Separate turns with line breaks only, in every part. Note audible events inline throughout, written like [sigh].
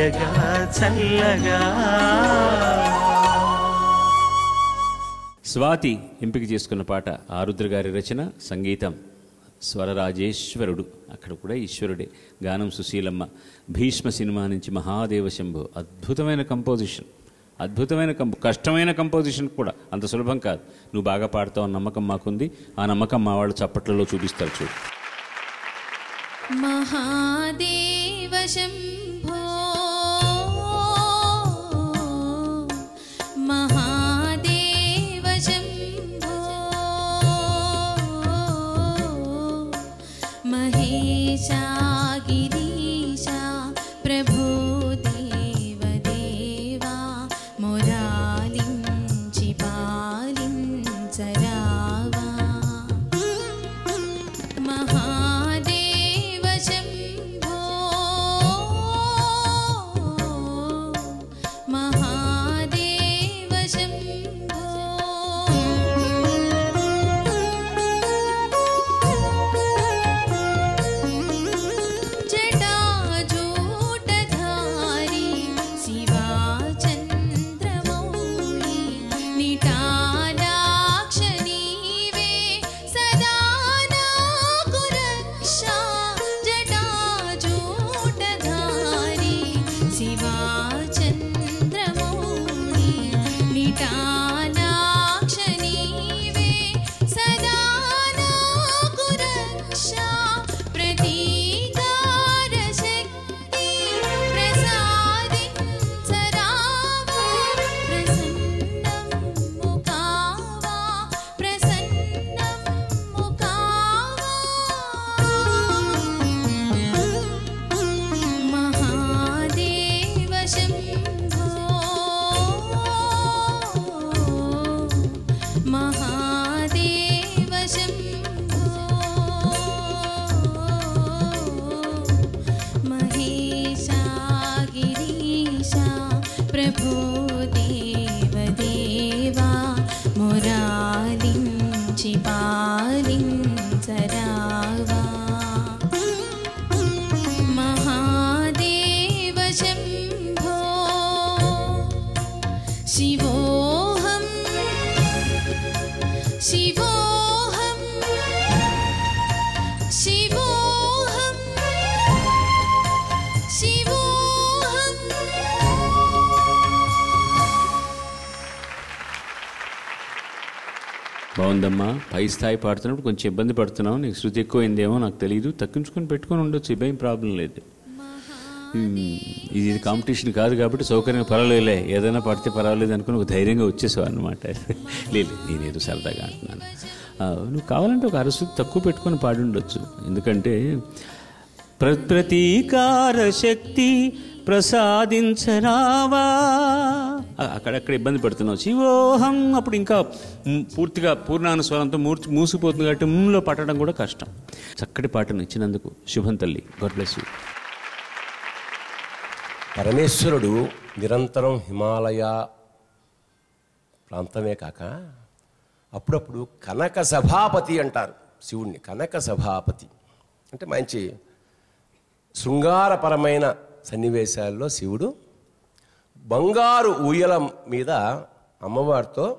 తెలియగా చల్లగా.
స్వాతి ఎంపిక చేసుకున్న పాట ఆరుద్ర గారి రచన సంగీతం స్వరరాజేశ్వరుడు. అక్కడ కూడా ఈశ్వరుడే. గానం సుశీలమ్మ. భీష్మ సినిమా నుంచి మహాదేవ శంభు. అద్భుతమైన కంపోజిషన్ అద్భుతమైన కంపో కష్టమైన కంపోజిషన్ కూడా. అంత సులభం కాదు. నువ్వు బాగా పాడతావు నమ్మకం మాకుంది. ఆ నమ్మకం మా వాళ్ళు చప్పట్లలో చూపిస్తారు చూడు.
మహాదేవ శంభు महा महादेव शम्भो महेशा गिरीशा प्रभो। शिवोऽहं शिवोऽहं
బాగుందమ్మా పై స్థాయి పాడుతున్నప్పుడు కొంచెం ఇబ్బంది పడుతున్నావు నీకు శృతి ఎక్కువైందేమో నాకు తెలియదు తగ్గించుకొని పెట్టుకొని ఉండొచ్చు ఇవేం ప్రాబ్లం లేదు ఉమ్, ఇది కాంపిటీషన్ కాదు కాబట్టి సౌకర్యం పర్వాలేదులే. ఏదైనా పడితే పర్వాలేదు అనుకుని ఒక ధైర్యంగా వచ్చేసావు అనమాట [laughs] లేదు నేనేదో సరదాగా అంటున్నాను. నువ్వు కావాలంటే ఒక అరసు తక్కువ పెట్టుకొని పాడుండొచ్చు ఎందుకంటే ప్ర- ప్రతీకార శక్తి ప్రసాదించరావా. అక్కడక్కడ ఇబ్బంది పడుతున్నావు. శివోహం అప్పుడు ఇంకా పూర్తిగా పూర్ణానుస్వరంతో మూర్చి మూసిపోతుంది కాబట్టి ముంలో పట్టడం కూడా కష్టం. చక్కటి పాటను ఇచ్చినందుకు శుభం తల్లి. God bless you.
పరమేశ్వరుడు నిరంతరం హిమాలయ ప్రాంతమే కాక అప్పుడప్పుడు కనక సభాపతి అంటారు శివుణ్ణి కనక సభాపతి. అంటే మంచి శృంగారపరమైన సన్నివేశాల్లో శివుడు బంగారు ఊయల మీద అమ్మవారితో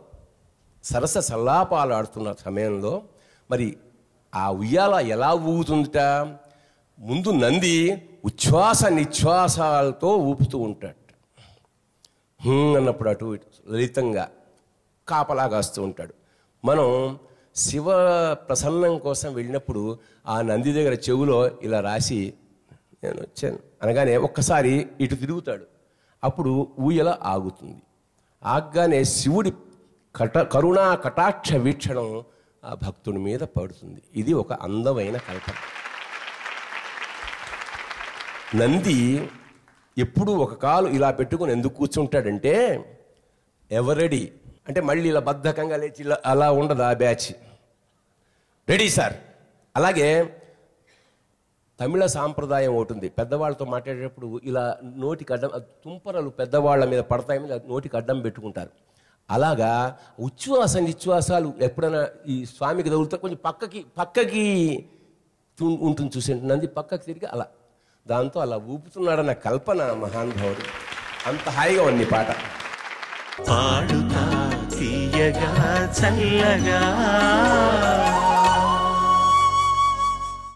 సరస సల్లాపాలు ఆడుతున్న సమయంలో మరి ఆ ఉయ్యాల ఎలా ఊగుతుందిట? ముందు నంది ఉచ్ఛ్వాస నిశ్వాసాలతో ఊపుతూ ఉంటాడు. అన్నప్పుడు అటు ఇటు లలితంగా కాపలా కాస్తూ ఉంటాడు. మనం శివ ప్రసన్నం కోసం వెళ్ళినప్పుడు ఆ నంది దగ్గర చెవులో ఇలా రాసి నేను వచ్చాను అనగానే ఒక్కసారి ఇటు తిరుగుతాడు. అప్పుడు ఊయల ఆగుతుంది. ఆగ్గానే శివుడి కట కరుణా కటాక్ష వీక్షణం ఆ భక్తుడి మీద పడుతుంది. ఇది ఒక అందమైన కల్పన. నంది ఎప్పుడు ఒక కాలు ఇలా పెట్టుకుని ఎందుకు కూర్చుంటాడంటే ఎవరెడీ అంటే మళ్ళీ ఇలా బద్ధకంగా లేచి ఇలా అలా ఉండదు ఆ బ్యాచ్? Ready sir. అలాగే తమిళ సాంప్రదాయం ఒకటి ఉంది. పెద్దవాళ్ళతో మాట్లాడేటప్పుడు ఇలా నోటికి అడ్డం తుంపరలు పెద్దవాళ్ళ మీద పడతాయని మీద నోటికి అడ్డం పెట్టుకుంటారు. అలాగా ఉచ్ఛ్వాస నిశ్వాసాలు ఎప్పుడైనా ఈ స్వామికి తగులుతా కొంచెం పక్కకి పక్కకి ఉంటుంది చూసేంటి నంది పక్కకి తిరిగి అలా దాంతో అలా ఊపుతున్నాడన్న కల్పన మహానుభావుడు. అంత హాయిగా ఉంది పాట.
పాడుతా తీయగా చల్లగా.